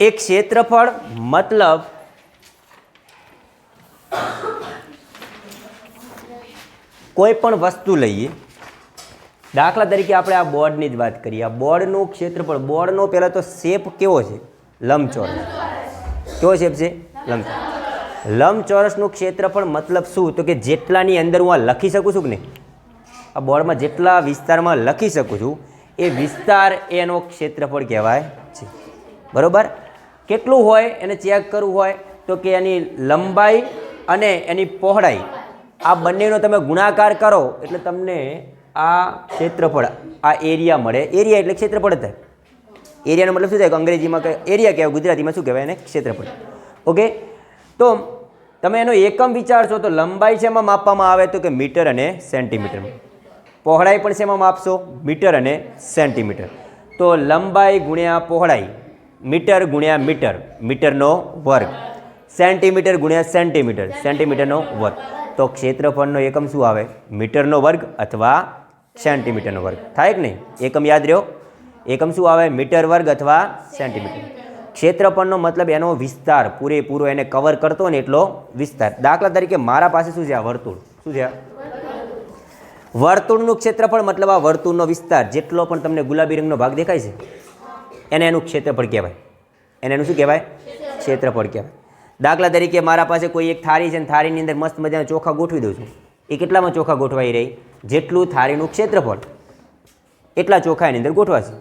એ ક્ષેત્રફળ મતલબ કોઈ પણ વસ્તુ લઈએ. દાખલા તરીકે આપણે આ બોર્ડની જ વાત કરીએ. આ બોર્ડનું ક્ષેત્રફળ, બોર્ડનો પહેલાં તો શેપ કેવો છે? લંબચોરસ. કેવો શેપ છે? લંબચોરસ લંબચોરસનું ક્ષેત્રફળ મતલબ શું? તો કે જેટલાની અંદર હું આ લખી શકું છું કે નહીં? આ બોર્ડમાં જેટલા વિસ્તારમાં લખી શકું છું, એ વિસ્તાર એનો ક્ષેત્રફળ કહેવાય છે. બરોબર? કેટલું હોય એને ચેક કરવું હોય તો કે એની લંબાઈ અને એની પહોળાઈ. આ બંનેનો તમે ગુણાકાર કરો એટલે તમને આ ક્ષેત્રફળ, આ એરિયા મળે. એરિયા એટલે ક્ષેત્રફળ થાય. એરિયાનો મતલબ શું થાય કે અંગ્રેજીમાં એરિયા કહેવાય, ગુજરાતીમાં શું કહેવાય એને? ક્ષેત્રફળ. ઓકે તો તમે એનો એકમ વિચારશો તો લંબાઈ શેમાં માપવામાં આવે તો કે મીટર અને સેન્ટીમીટરમાં પહોળાઈ પણ શેમાં માપશો? મીટર અને સેન્ટીમીટર તો લંબાઈ ગુણ્યા પહોળાઈ મીટર ગુણ્યા મીટર, મીટરનો વર્ગ. સેન્ટીમીટર ગુણ્યા સેન્ટીમીટર, સેન્ટીમીટરનો વર્ગ. તો ક્ષેત્રફળનો એકમ શું આવે? મીટરનો વર્ગ અથવા સેન્ટીમીટરનો વર્ગ. થાય કે નહીં? એકમ યાદ રહ્યો? એકમ શું આવે? મીટર વર્ગ અથવા સેન્ટીમીટર. ક્ષેત્રફળનો મતલબ એનો વિસ્તાર, પૂરેપૂરો એને કવર કરતો ને એટલો વિસ્તાર. દાખલા તરીકે મારા પાસે શું છે આ વર્તુળ? શું છે વર્તુળનું ક્ષેત્રફળ મતલબ આ વર્તુળનો વિસ્તાર. જેટલો પણ તમને ગુલાબી રંગનો ભાગ દેખાય છે એને એનું ક્ષેત્રફળ કહેવાય. એને એનું શું કહેવાય? ક્ષેત્રફળ કહેવાય. દાખલા તરીકે મારા પાસે કોઈ એક થાળી છે ને થાળીની અંદર મસ્ત મજાના ચોખા ગોઠવી દઉં છું. એ કેટલામાં ચોખા ગોઠવાઈ રહી? જેટલું થાળીનું ક્ષેત્રફળ, એટલા ચોખા એની અંદર ગોઠવાશે.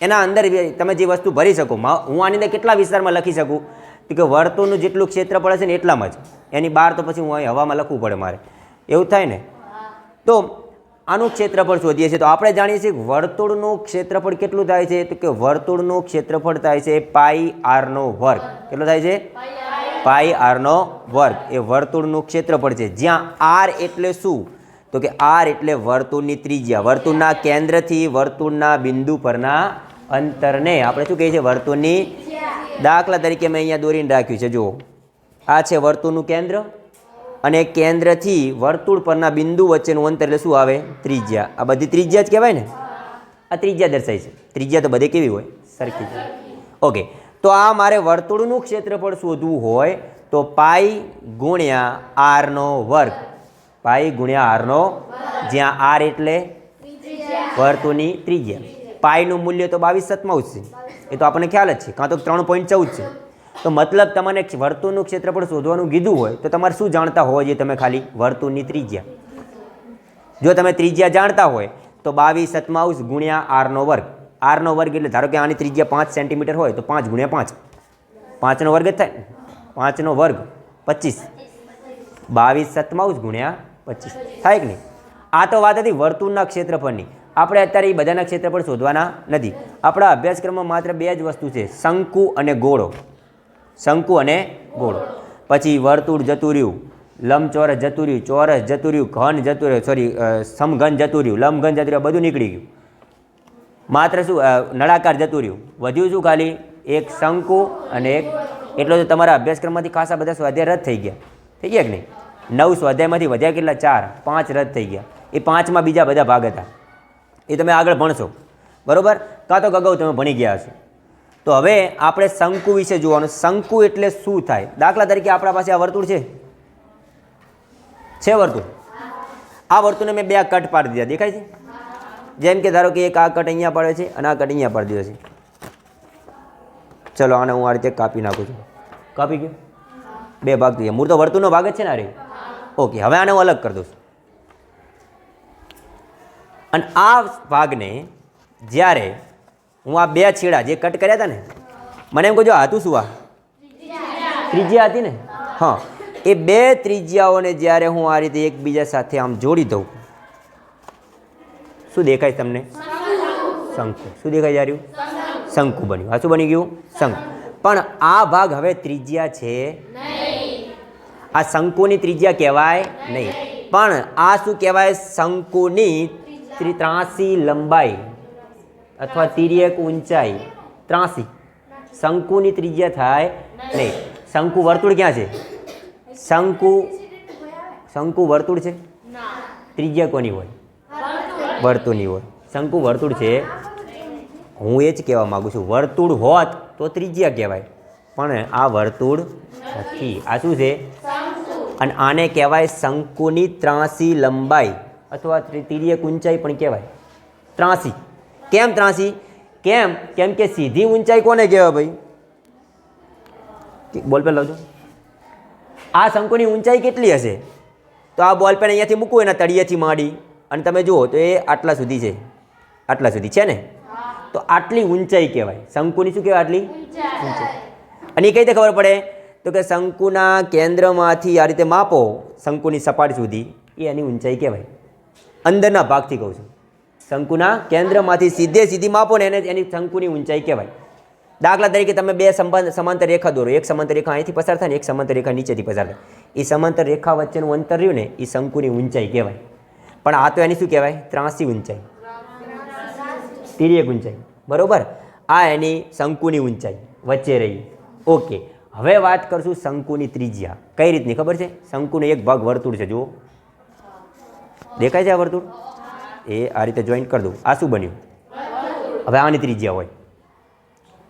એના અંદર તમે જે વસ્તુ ભરી શકો હું આની અંદર કેટલા વિસ્તારમાં લખી શકું? તો કે વર્તુળનું જેટલું ક્ષેત્રફળ હશે ને એટલામાં જ. એની બહાર તો પછી હું અહીં હવામાં લખવું પડે મારે. એવું થાય ને? તો આનું ક્ષેત્રફળ શોધીએ છીએ. તો આપણે જાણીએ છીએ વર્તુળનું ક્ષેત્રફળ કેટલું થાય છે? તો કે વર્તુળનું ક્ષેત્રફળ થાય છે પાઈ આરનો વર્ગ. કેટલો થાય છે? પાઈ આરનો વર્ગ. એ વર્તુળનું ક્ષેત્રફળ છે. જ્યાં આર એટલે શું? તો કે આર એટલે વર્તુળની ત્રિજ્યા. વર્તુળના કેન્દ્રથી વર્તુળના બિંદુ પરના અંતરને આપણે શું કહીએ છીએ? વર્તુળની દાખલા તરીકે મેં અહીંયા દોરીને રાખ્યું છે. જુઓ. આ છે વર્તુળનું કેન્દ્ર. અને કેન્દ્રથી વર્તુળ પરના બિંદુ વચ્ચેનું અંતર એટલે શું આવે? ત્રિજ્યા. આ બધી ત્રિજ્યા જ કહેવાય ને? આ ત્રિજ્યા દર્શાય છે. ત્રિજ્યા તો બધી કેવી હોય? સરખી જ ઓકે. તો આ મારે વર્તુળનું ક્ષેત્રફળ શોધવું હોય તો પાઈ ગુણ્યા આરનો વર્ગ. પાઈ ગુણ્યા આરનો જ્યાં આર એટલે વર્તુળની ત્રિજ્યા. પાઈનું મૂલ્ય તો બાવીસ સત્તાવીસ છે. એ તો આપણને ખ્યાલ જ છે. કાં તો ત્રણ પોઈન્ટ ચૌદ છે. તો મતલબ તમને વર્તુળનું ક્ષેત્રફળ શોધવાનું કીધું હોય તો તમારે શું જાણતા હોવા જોઈએ તમે ખાલી? વર્તુળની ત્રિજ્યા. જો તમે ત્રિજ્યા જાણતા હોય તો બાવીસ સત્તાવીસ ગુણ્યા આરનો વર્ગ. આરનો વર્ગ એટલે ધારો કે આની ત્રિજ્યા પાંચ સેન્ટીમીટર હોય તો પાંચ ગુણ્યા પાંચ. પાંચનો વર્ગ જ થાય પાંચનો વર્ગ પચીસ. બાવીસ સત્તાવીસ ગુણ્યા પચીસ. થાય કે નહીં? આ તો વાત હતી વર્તુળના ક્ષેત્રફળની આપણે અત્યારે એ બધાના ક્ષેત્રફળ શોધવાના નથી. આપણા અભ્યાસક્રમમાં માત્ર બે જ વસ્તુ છે, શંકુ અને ગોળો. શંકુ અને ગોળ. પછી વર્તુળ જતું રહ્યું, લંબચોરસ જતું ચોરસ જતું ઘન જતું સોરી સમઘન જતું રહ્યું, લંબઘન જતું બધું નીકળી ગયું. માત્ર શું નળાકાર જતું રહ્યું. વધ્યું શું ખાલી? એક શંકુ અને એક, એટલો તો તમારા અભ્યાસક્રમમાંથી ખાસા બધા સ્વાધ્યાય રદ થઈ ગયા. થઈ ગયા કે નહીં? નવ સ્વાધ્યાયમાંથી વધ્યા કેટલા? ચાર. પાંચ રદ થઈ ગયા. એ પાંચમાં બીજા બધા ભાગ હતા. એ તમે આગળ ભણશો. બરોબર? કાં તો અગાઉ તમે ભણી ગયા હશો. તો હવે આપણે શંકુ વિશે જોવાનું. શંકુ એટલે શું થાય? દાખલા તરીકે આપણા પાસે આ વર્તુળ છે. છે વર્તુળ? આ વર્તુળને મેં બે કટ પાડી દીધા. દેખાય છે? જેમ કે ધારો કે એક આ કટ અહીંયા પાડે છે અને આ કટ અહીંયા પાડી દીધો છે. ચલો, આને હું આ રીતે કાપી નાખું છું. કાપી ગયો? બે ભાગ થઈ ગયા. મૂળ તો વર્તુળનો ભાગ જ છે ને અરે ઓકે હવે આને હું અલગ કરી દઉં છું. અને આ ભાગને જ્યારે હું આ બે છેડા જે કટ કર્યા હતા ને, મને એમ કહો હાથું શું આ? ત્રિજ્યા હતી ને? હા. એ બે ત્રિજ્યાઓને જ્યારે હું આ રીતે એકબીજા સાથે આમ જોડી દઉં, શું દેખાય તમને? શંકુ. શું દેખાય જાર્યું શંકુ બન્યું. આ શું બની ગયું? શંકુ. પણ આ ભાગ હવે ત્રિજ્યા છે. આ શંકુની ત્રિજ્યા કહેવાય નહીં. પણ આ શું કહેવાય? શંકુની ત્રિ ત્રાસી લંબાઈ. અથવા તિર્યક ઊંચાઈ ત્રાસી. શંકુની ત્રિજ્યા થાય, નહીં, શંકુ વર્તુળ ક્યાં છે? શંકુ શંકુ વર્તુળ છે? ત્રિજ્યા કોની હોય? વર્તુળની હોય. શંકુ વર્તુળ છે? હું એ જ કહેવા માગું છું. વર્તુળ હોત તો ત્રિજ્યા કહેવાય. પણ આ વર્તુળ નથી. આ શું છે? અને આને કહેવાય શંકુની ત્રાસી લંબાઈ અથવા ત્રિ- તિર્યક ઊંચાઈ પણ કહેવાય. ત્રાસી. કેમ ત્રાસી? કેમ? કેમ કે સીધી ઊંચાઈ કોને કહેવાય ભાઈ? બોલ પેન લાવજો આ શંકુની ઊંચાઈ કેટલી હશે? તો આ બોલ પેન અહીંયાથી મૂકવું એના તળિયેથી માંડી. અને તમે જુઓ તો એ આટલા સુધી છે. આટલા સુધી છે ને? તો આટલી ઊંચાઈ કહેવાય. શંકુની શું કહેવાય આટલી? ઊંચાઈ. અને એ કઈ રીતે ખબર પડે? તો કે શંકુના કેન્દ્રમાંથી આ રીતે માપો શંકુની સપાટી સુધી. એ એની ઊંચાઈ કહેવાય. અંદરના ભાગથી કહું છું. શંકુના કેન્દ્રમાંથી સીધે સીધી માપો ને એને એની શંકુની ઊંચાઈ કહેવાય. દાખલા તરીકે તમે બે સંબંધ સમાંતર રેખા દોરો. એક સમાંતર રેખા અહીંથી પસાર થાય ને એક સમાંતર રેખા નીચેથી પસાર થાય. એ સમાંતર રેખા વચ્ચેનું અંતર રહ્યું ને એ શંકુની ઊંચાઈ કહેવાય. પણ આ તો એની શું કહેવાય? ત્રાસી ઊંચાઈ. તિર્યક ઊંચાઈ. બરોબર? આ એની શંકુની ઊંચાઈ વચ્ચે રહી. ઓકે. હવે વાત કરશું શંકુની ત્રિજ્યા. કઈ રીતની ખબર છે? શંકુનો એક ભાગ વર્તુળ છે, જુઓ. દેખાય છે આ વર્તુળ? એ આ રીતે જોઈન્ટ કરી દઉં. આ શું બન્યું? હવે આની ત્રિજ્યા હોય.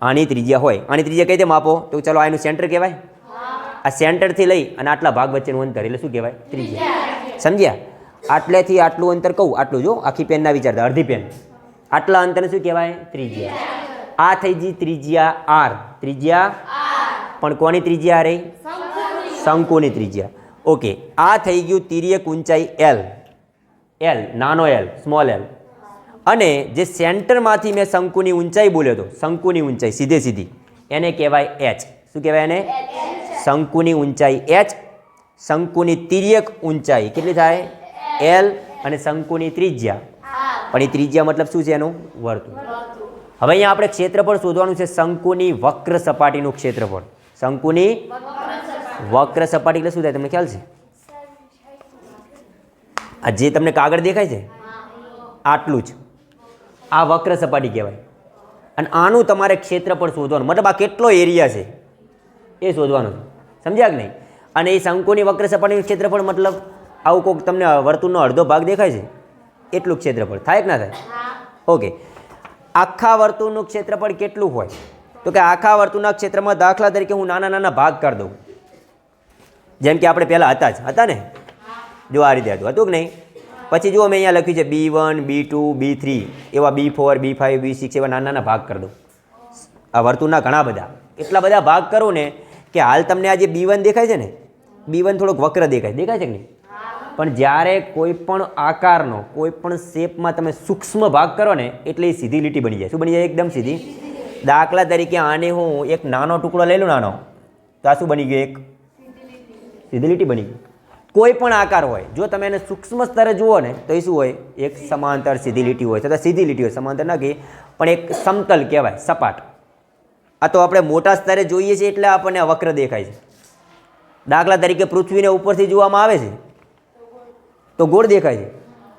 આની ત્રિજ્યા હોય. આની ત્રિજ્યા કઈ રીતે માપો? તો ચલો આ એનું સેન્ટર કહેવાય. આ સેન્ટરથી લઈ અને આટલા ભાગ વચ્ચેનું અંતર, એટલે શું કહેવાય? ત્રિજ્યા. સમજ્યા? આટલેથી આટલું અંતર કહું, આટલું જો, આખી પેનના વિચારતા, અડધી પેન આટલા અંતરને શું કહેવાય? ત્રિજ્યા. આ થઈ ગઈ ત્રિજ્યા આર ત્રિજ્યા પણ કોની ત્રિજ્યા રહી? શંકુની ત્રિજ્યા. ઓકે, આ થઈ ગયું તિર્યક ઊંચાઈ એલ એલ નાનો એલ સ્મોલ એલ અને જે સેન્ટરમાંથી મેં શંકુની ઊંચાઈ બોલ્યો હતો, શંકુની ઊંચાઈ, સીધે સીધી, એને કહેવાય એચ શું કહેવાય એને? શંકુની ઊંચાઈ એચ શંકુની તિર્યક ઊંચાઈ. કેટલી થાય? એલ અને શંકુની ત્રિજ્યા. પણ એ ત્રિજ્યા મતલબ શું છે એનું? વર્તુળ. હવે અહીંયા આપણે ક્ષેત્રફળ શોધવાનું છે શંકુની વક્ર સપાટીનું ક્ષેત્રફળ. શંકુની વક્ર સપાટી એટલે શું થાય? તમને ખ્યાલ છે? આ જે તમને કાગળ દેખાય છે આટલું જ. આ વક્ર સપાટી કહેવાય. અને આનું તમારે ક્ષેત્રફળ શોધવાનું. મતલબ આ કેટલો એરિયા છે એ શોધવાનું છે. સમજ્યા કે નહીં? અને એ શંકુની વક્ર સપાટીનું ક્ષેત્રફળ મતલબ આવું કોઈક તમને વર્તુળનો અડધો ભાગ દેખાય છે? એટલું ક્ષેત્રફળ થાય કે ના થાય? ઓકે આખા વર્તુળનું ક્ષેત્રફળ કેટલું હોય? તો કે આખા વર્તુળના ક્ષેત્રમાં દાખલા તરીકે હું નાના નાના ભાગ કરી દઉં. જેમ કે આપણે પહેલાં હતા જ. હતા ને? જો આ રીતે હતું. હતું કે નહીં? પછી જુઓ, મેં અહીંયા લખ્યું છે B one, B two, B three. એવા B four, B five B six એવા નાના નાના ભાગ કરી દો આ વર્તુળના ઘણા બધા. એટલા બધા ભાગ કરો ને કે હાલ તમને આ જે બી વન દેખાય છે ને? બી વન થોડોક વક્ર દેખાય. દેખાય છે કે નહીં? પણ જ્યારે કોઈ પણ આકારનો, કોઈ પણ શેપમાં તમે સૂક્ષ્મ ભાગ કરો ને, એટલે એ સીધી લીટી બની જાય. શું બની જાય? એકદમ સીધી. દાખલા તરીકે આને હું એક નાનો ટુકડો લઈ લઉં નાનો. તો આ શું બની ગયું? એક? સીધી લીટી બની ગઈ. કોઈ પણ આકાર હોય, જો તમે એને સૂક્ષ્મ સ્તરે જુઓ ને, તો એ શું હોય? એક સમાંતર સીધી લીટી હોય. છતાં સીધી લીટી હોય. સમાંતર ના કહે પણ એક સમતલ કહેવાય, સપાટ. આ તો આપણે મોટા સ્તરે જોઈએ છીએ એટલે આપણને વક્ર દેખાય છે. દાખલા તરીકે પૃથ્વીને ઉપરથી જોવામાં આવે છે. તો ગોળ દેખાય છે.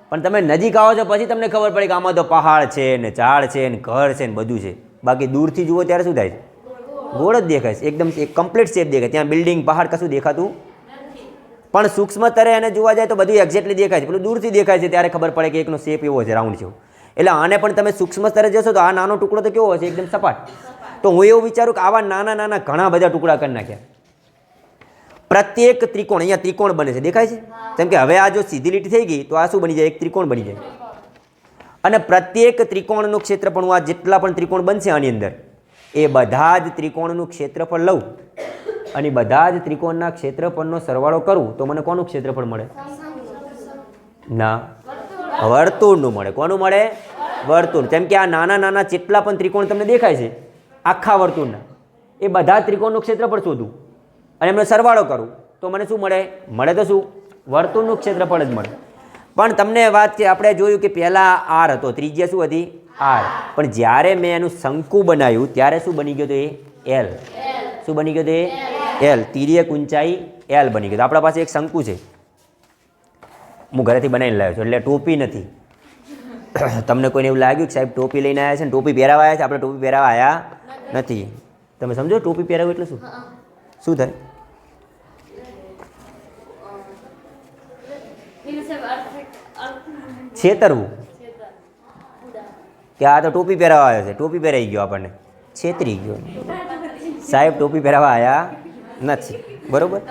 પણ તમે નજીક આવો છો પછી તમને ખબર પડે કે આમાં તો પહાડ છે ને ઝાડ છે ને ઘર છે ને બધું છે. બાકી દૂરથી જુઓ ત્યારે શું થાય છે? ગોળ જ દેખાય છે. એકદમ એક કમ્પ્લીટ શેપ દેખાય ત્યાં બિલ્ડિંગ પહાડ કશું દેખાતું પણ સૂક્ષ્મ સ્તરે એને જોવા જાય તો બધું એક્ઝેક્ટલી દેખાય છે. પેલું દૂરથી દેખાય છે ત્યારે ખબર પડે કે એકનો શેપ એવો છે રાઉન્ડ છે એટલે આને પણ તમે સૂક્ષ્મ સ્તરે જશો તો આ નાનો ટુકડો તો કેવો હશે? એકદમ સપાટ. તો હું એવું વિચારું કે આવા નાના નાના ઘણા બધા ટુકડા કરી નાખ્યા. પ્રત્યેક ત્રિકોણ, અહીંયા ત્રિકોણ બને છે. દેખાય છે? જેમ કે હવે આ જો સીધી લીટી થઈ ગઈ તો આ શું બની જાય? એક ત્રિકોણ બની જાય. અને પ્રત્યેક ત્રિકોણનું ક્ષેત્રફળ હું આ જેટલા પણ ત્રિકોણ બનશે આની અંદર, એ બધા જ ત્રિકોણનું ક્ષેત્રફળ લઉં. અને બધા જ ત્રિકોણના ક્ષેત્રફળનો સરવાળો કરું તો મને કોનું ક્ષેત્રફળ મળે? ના. વર્તુળનું મળે. કોનું મળે? વર્તુળ. જેમ કે આ નાના નાના જેટલા પણ ત્રિકોણ તમને દેખાય છે આખા વર્તુળના એ બધા ત્રિકોણનું ક્ષેત્રફળ શોધું અને એમનો સરવાળો કરું તો મને શું મળે? મળે તો શું? વર્તુળનું ક્ષેત્રફળ જ મળે. પણ તમને વાત કે આપણે જોયું કે પહેલાં આર હતો ત્રિજ્યા શું હતી? આર પણ જ્યારે મેં એનું શંકુ બનાવ્યું ત્યારે શું બની ગયું હતું એ? એલ શું બની ગયું હતું એ? એલ તિર્યક ઊંચાઈ એલ બની ગયું આપણા પાસે એક શંકુ છે. હું ઘરેથી બનાવીને લાવ્યો છું, એટલે ટોપી નથી. તમને કોઈને એવું લાગ્યું કે સાહેબ ટોપી લઈને આવ્યા છે ને ટોપી પહેરાવા આવ્યા છે? આપણે ટોપી પહેરાવા આવ્યા નથી. તમે સમજો ટોપી પહેરાવું એટલે શું? શું થાય? છેતરવું. કે આ તો ટોપી પહેરાવા આવ્યો છે. ટોપી પહેરાઈ ગયો આપણને. છેતરી ગયો. સાહેબ ટોપી પહેરાવા આવ્યા નથી. બરાબર?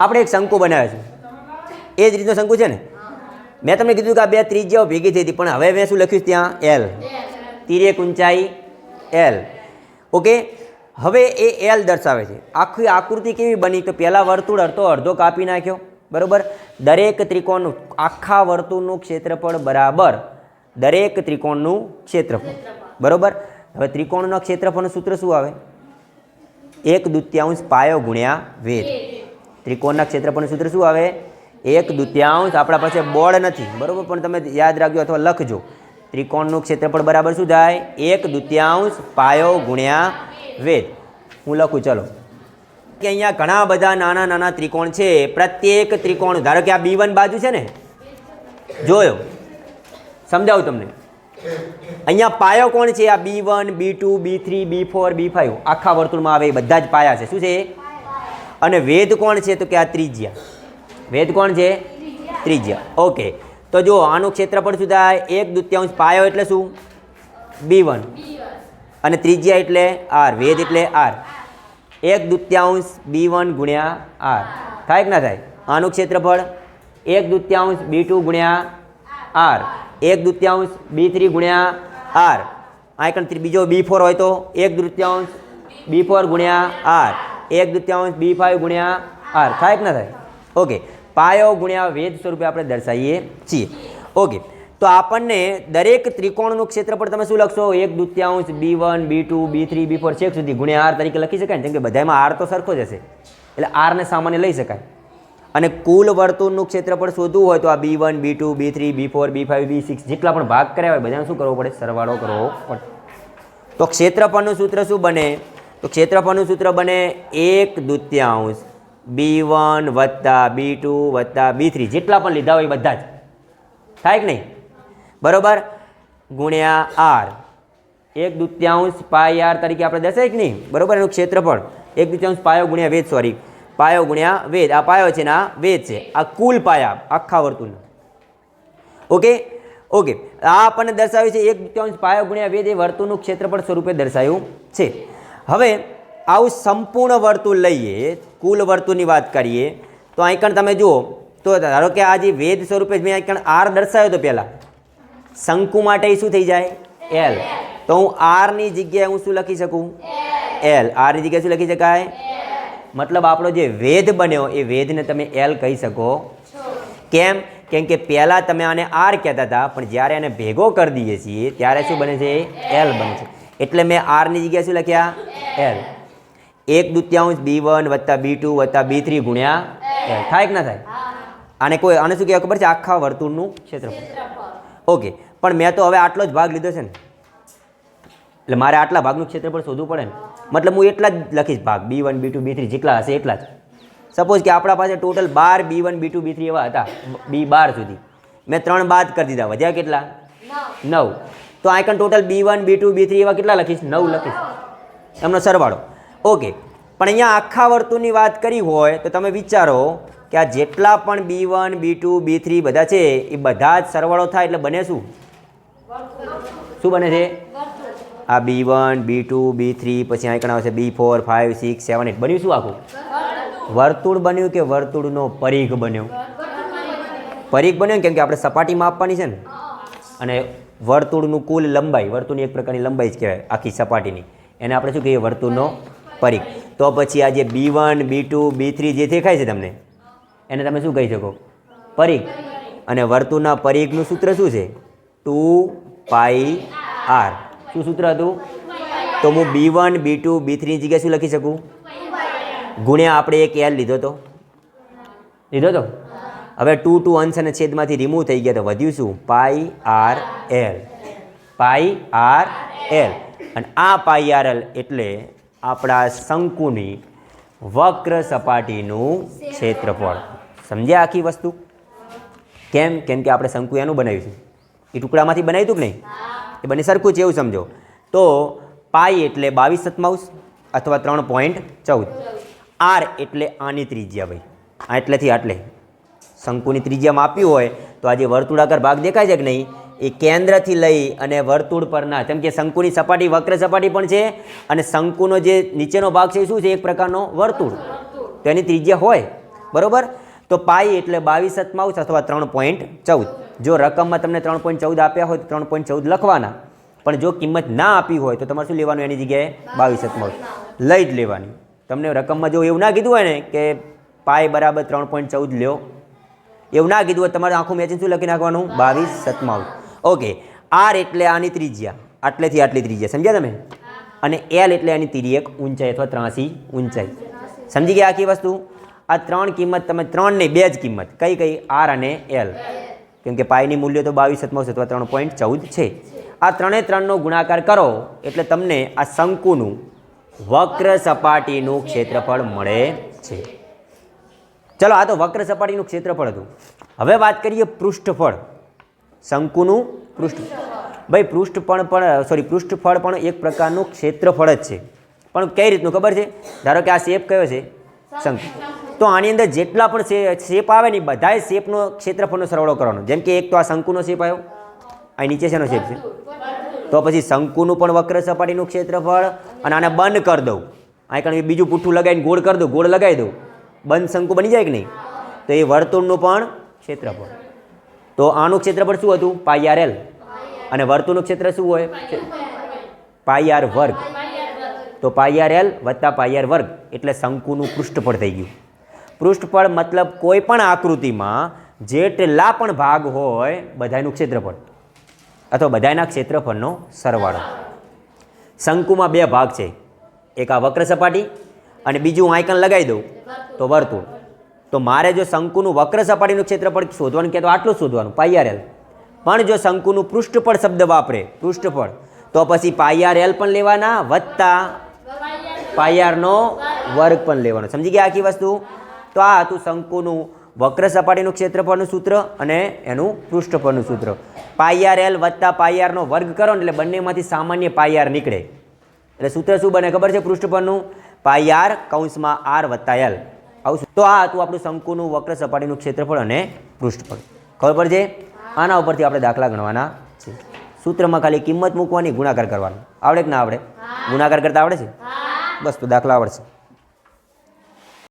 આપણે એક શંકુ બનાવ્યો છે. એ જ રીતનો શંકુ છે ને? મેં તમને કીધું કે આ બે ત્રિજ્યાઓ ભેગી થઈ હતી, પણ હવે મેં શું લખ્યું ત્યાં? એલ તિરેક ઊંચાઈ એલ ઓકે હવે એ એલ દર્શાવે છે. આખી આકૃતિ કેવી બની? તો પહેલાં વર્તુળ અડધો અડધો કાપી નાખ્યો. બરાબર? દરેક ત્રિકોણનું, આખા વર્તુળનું ક્ષેત્રફળ બરાબર દરેક ત્રિકોણનું ક્ષેત્રફળ. બરાબર? હવે ત્રિકોણના ક્ષેત્રફળનું સૂત્ર શું આવે? એક દુત્યાંશ પાયો ગુણ્યા વેદ ત્રિકોણના ક્ષેત્રફળનું સૂત્ર શું આવે? એક દુત્યાંશ આપણા પાસે બોર્ડ નથી, બરાબર? પણ તમે યાદ રાખજો અથવા લખજો. ત્રિકોણનું ક્ષેત્રફળ બરાબર શું થાય? એક દુત્યાંશ પાયો ગુણ્યા વેદ હું લખું, ચલો. કે અહીંયા ઘણા બધા નાના નાના ત્રિકોણ છે. પ્રત્યેક ત્રિકોણ, ધારો કે આ બી વન બાજુ છે ને? જોયો. સમજાવું તમને? અહીંયા પાયો કોણ છે? આ B one, B two, B three, B four, B five આખા વર્તુળમાં આવે એ બધા જ પાયા છે. શું છે? અને વેદ કોણ છે? તો કે આ ત્રિજ્યા. વેદ કોણ છે? ત્રિજ્યા. ઓકે. તો જો આનું ક્ષેત્રફળ શું થાય? એક દુત્યાંશ પાયો એટલે શું? B one. અને ત્રિજ્યા એટલે આર. વેદ એટલે આર. એક દુત્યાંશ બી વન ગુણ્યા આર. થાય કે ના થાય? આનું ક્ષેત્રફળ એક દુત્યાંશ બી ટુ ગુણ્યા આર. એક દૃત્યાંશ બી થ્રી ગુણ્યા આર. આ એકણ બીજો બી ફોર હોય તો એક દૃત્યાંશ બી ફોર ગુણ્યા આર. એક દૃત્યાંશ બી ફાઇવ ગુણ્યા આર. થાય કે ના થાય? ઓકે. પાયો ગુણ્યા વેદ સ્વરૂપે આપણે દર્શાવીએ છીએ. ઓકે. તો આપણને દરેક ત્રિકોણનું ક્ષેત્રફળ તમે શું લખશો? એક દૃત્યાંશ B one, B two, B three, B four છેક સુધી ગુણ્યા આર તરીકે લખી શકાય ને? કેમ કે બધામાં આર તો સરખો જ હશે. એટલે આરને સામાન્ય લઈ શકાય. અને કુલ વર્તુળનું ક્ષેત્રફળ શોધવું હોય તો આ B one B two B three B four B five B six જેટલા પણ ભાગ કર્યા હોય બધાને શું કરવો પડે? સરવાળો કરવો પડે. તો ક્ષેત્રફળનું સૂત્ર શું બને? તો ક્ષેત્રફળનું સૂત્ર બને એક દુત્યાંશ. બી વન વત્તા બી ટુ વત્તા બી થ્રી જેટલા પણ લીધા હોય બધા જ. થાય કે નહીં? બરોબર? ગુણ્યા આર એક દુત્યાંશ પાય આર તરીકે આપણે દર્શાય કે નહીં? બરોબર? એનું ક્ષેત્રફળ. એક દુત્યાંશ પાયો ગુણ્યા વેદ સોરી પાયો ગુણ્યા વેદ. આ પાયો છે ને, આ વેદ છે. આ કુલ પાયા, આખા વર્તુળનો. ઓકે? ઓકે. આ આપણને દર્શાવ્યું છે, એક દુત્યાંશ પાયો ગુણ્યા વેદ એ વર્તુળનું ક્ષેત્રફળ સ્વરૂપે દર્શાવ્યું છે. હવે, આવું સંપૂર્ણ વર્તુળ લઈએ, કુલ વર્તુળની વાત કરીએ, તો આઈકણ તમે જુઓ, તો ધારો કે આ જે વેદ સ્વરૂપે મેં આઈકણ આર દર્શાવ્યો હતો પહેલાં. શંકુ માટે શું થઈ જાય? એલ તો હું આરની જગ્યાએ હું શું લખી શકું? એલ આરની જગ્યાએ શું લખી શકાય? મતલબ આપણો જે વેદ બન્યો એ વેદને તમે એલ કહી શકો. કેમ? કેમ કે પહેલાં તમે આને આર કહેતા હતા, પણ જ્યારે એને ભેગો કરી દઈએ છીએ, ત્યારે શું બને છે? એલ બને છે. એટલે મેં આરની જગ્યાએ શું લખ્યા? એલ એક દુત્યાંશ બી વન વત્તા બી ટુ વત્તા બી થ્રી ગુણ્યા એલ થાય કે ના થાય? આને કોઈ, આને શું કહેવાય ખબર છે? આખા વર્તુળનું ક્ષેત્રફળ. ઓકે પણ મેં તો હવે આટલો જ ભાગ લીધો છે ને. એટલે મારે આટલા ભાગનું ક્ષેત્રફળ શોધવું પડે ને. મતલબ હું એટલા જ લખીશ ભાગ B one B two B three જેટલા હશે એટલા જ. સપોઝ કે આપણા પાસે ટોટલ બાર B one B two B three એવા હતા બી બાર સુધી. મેં ત્રણ બાદ કરી દીધા વધ્યા કેટલા? નવ. તો icon total B one B two B three એવા કેટલા લખીશ? નવ લખીશ. એમનો સરવાળો. ઓકે પણ અહીંયા આખા વર્તુળની વાત કરી હોય તો તમે વિચારો કે આ જેટલા પણ B one B two B three બધા છે એ બધા જ સરવાળો થાય એટલે બને શું? શું બને છે? આ B one, B two, B three, પછી અહીં આવશે B four five six, seven, eight. બન્યું શું આખું? વર્તુળ બન્યું કે વર્તુળનો પરીઘ બન્યો? પરીઘ બન્યો કેમ કે આપણે સપાટી માપવાની છે ને? અને વર્તુળનું કુલ લંબાઈ, વર્તુળની એક પ્રકારની લંબાઈ જ કહેવાય આખી સપાટીની. એને આપણે શું કહીએ? વર્તુળનો પરીઘ. તો પછી આ જે B one, B two, B three જે દેખાય છે તમને, એને તમે શું કહી શકો? પરિઘ. અને વર્તુળના પરીઘનું સૂત્ર શું છે? Two pi R. શું સૂત્ર હતું તો હું બી વન, બી ટુ, બી થ્રીની જગ્યાએ શું લખી શકું? ગુણ્યા આપણે એક એલ લીધો તો. લીધો તો? હવે ટુ ટુ અંશ અને છેદમાંથી રિમૂવ થઈ ગયા તો વધ્યું શું? Pi R L. Pi R L. અને આ પાઈ આર એલ એટલે આપણા શંકુની વક્ર સપાટીનું ક્ષેત્રફળ. સમજ્યા આખી વસ્તુ? કેમ? કેમ કે આપણે શંકુ એનું બનાવ્યું છે. એ ટુકડામાંથી બનાવ્યું હતું કે નહીં? એ બંને સરખું છે એવું સમજો. તો પાઈ એટલે બાવીસ સતમાઉસ અથવા ત્રણ પોઈન્ટ ચૌદ. આર એટલે આની ત્રિજ્યા ભાઈ. આ એટલેથી આટલે. શંકુની ત્રિજ્યા માપી હોય તો આ જે વર્તુળાકાર ભાગ દેખાય છે કે નહીં? એ કેન્દ્રથી લઈ અને વર્તુળ પરના. જેમ કે શંકુની સપાટી વક્ર સપાટી પણ છે અને શંકુનો જે નીચેનો ભાગ છે એ શું છે? એક પ્રકારનો વર્તુળ. તો એની ત્રિજ્યા હોય. બરોબર? તો પાઈ એટલે બાવીસ સત્માઉસ અથવા ત્રણ પોઈન્ટ ચૌદ. જો રકમમાં તમને ત્રણ પોઈન્ટ ચૌદ આપ્યા હોય તો ત્રણ પોઈન્ટ ચૌદ લખવાના. પણ જો કિંમત ના આપી હોય તો તમારે શું લેવાનું? એની જગ્યાએ બાવીસ સત્માઉસ લઈ જ લેવાની. તમને રકમમાં જો એવું ના કીધું હોય ને કે પાય બરાબર ત્રણ પોઈન્ટ ચૌદ લ્યો. એવું ના કીધું હોય તમારે આખું મેચિંગ શું લખી નાખવાનું? બાવીસ સત્માવીસ ઓકે આર એટલે આની ત્રિજ્યા. આટલેથી આટલી ત્રિજ્યા. સમજ્યા તમે? અને એલ એટલે આની તિરિયક ઊંચાઈ અથવા ત્રાસી ઊંચાઈ. સમજી ગયા આખી વસ્તુ? આ ત્રણ કિંમત તમે ત્રણ નહીં બે જ કિંમત. કઈ કઈ? આર અને એલ કેમ કે પાયની મૂલ્ય તો બાવીસ સત્માવીસ અથવા ત્રણ પોઈન્ટ ચૌદ છે. આ ત્રણે ત્રણનો ગુણાકાર કરો, એટલે તમને આ શંકુનું વક્ર સપાટીનું ક્ષેત્રફળ મળે છે. ચલો, આ તો વક્ર સપાટીનું ક્ષેત્રફળ હતું. હવે વાત કરીએ પૃષ્ઠફળ. શંકુનું પૃષ્ઠ, ભાઈ પૃષ્ઠફળ પણ સોરી પૃષ્ઠફળ પણ એક પ્રકારનું ક્ષેત્રફળ જ છે. પણ કઈ રીતનું ખબર છે? ધારો કે આ શેપ કયો છે? શંકુ. તો આની અંદર જેટલા પણ શેપ આવે ને બધાય શેપનો ક્ષેત્રફળનો સરવાળો કરવાનો. જેમ કે એક તો આ શંકુનો શેપ આવ્યો, આ નીચે શેનો શેપ છે. તો પછી શંકુનું પણ વક્ર સપાટીનું ક્ષેત્રફળ અને આને બંધ કરી દઉં. અહીં કારણ બીજું પુઠ્ઠું લગાવીને ગોળ કરી દઉં, ગોળ લગાવી દઉં. બંધ શંકુ બની જાય કે નહીં? તો એ વર્તુળનું પણ ક્ષેત્રફળ. તો આનું ક્ષેત્રફળ શું હતું? Pi R L. અને વર્તુળનું ક્ષેત્ર શું હોય? પાઈ આર વર્ગ. તો પાઈ આર એલ વત્તા પાઈ આર વર્ગ. એટલે શંકુનું પૃષ્ઠફળ થઈ ગયું. પૃષ્ઠફળ મતલબ કોઈ પણ આકૃતિમાં જેટલા પણ ભાગ હોય બધાનું ક્ષેત્રફળ. અથવા બધાના ક્ષેત્રફળનો સરવાળો. શંકુમાં બે ભાગ છે. એક આ વક્ર સપાટી અને બીજું આયકન લગાવી દઉં, તો વર્તુળ. તો મારે જો શંકુનું વક્ર સપાટીનું ક્ષેત્રફળ શોધવાનું કે તો આટલું શોધવાનું? Pi L. પણ જો શંકુનું પૃષ્ઠફળ શબ્દ વાપરે, પૃષ્ઠફળ, તો પછી પાઈ એલ પણ લેવાના વત્તા પાયારનો વર્ગ પણ લેવાનો. સમજી ગયા આખી વસ્તુ? તો આ હતું શંકુનું વક્ર સપાટીનું ક્ષેત્રફળનું સૂત્ર અને એનું પૃષ્ઠફળનું સૂત્ર. પાયાર એલ વત્તા પાયારનો વર્ગ કરો ને એટલે બંનેમાંથી સામાન્ય પાયાર નીકળે. એટલે સૂત્ર શું બને ખબર છે પૃષ્ઠફળનું? પાયાર કૌંસમાં આર વત્તા એલ. આવું તો આ હતું આપણું શંકુનું વક્ર સપાટીનું ક્ષેત્રફળ અને પૃષ્ઠફળ. ખબર પડશે આના ઉપરથી આપણે દાખલા ગણવાના છે. સૂત્રમાં ખાલી કિંમત મૂકવાની ગુણાકાર કરવાનો. આવડે કે ના આવડે? ગુણાકાર કરતા આવડે છે? બસ તો દાખલા આવડશે.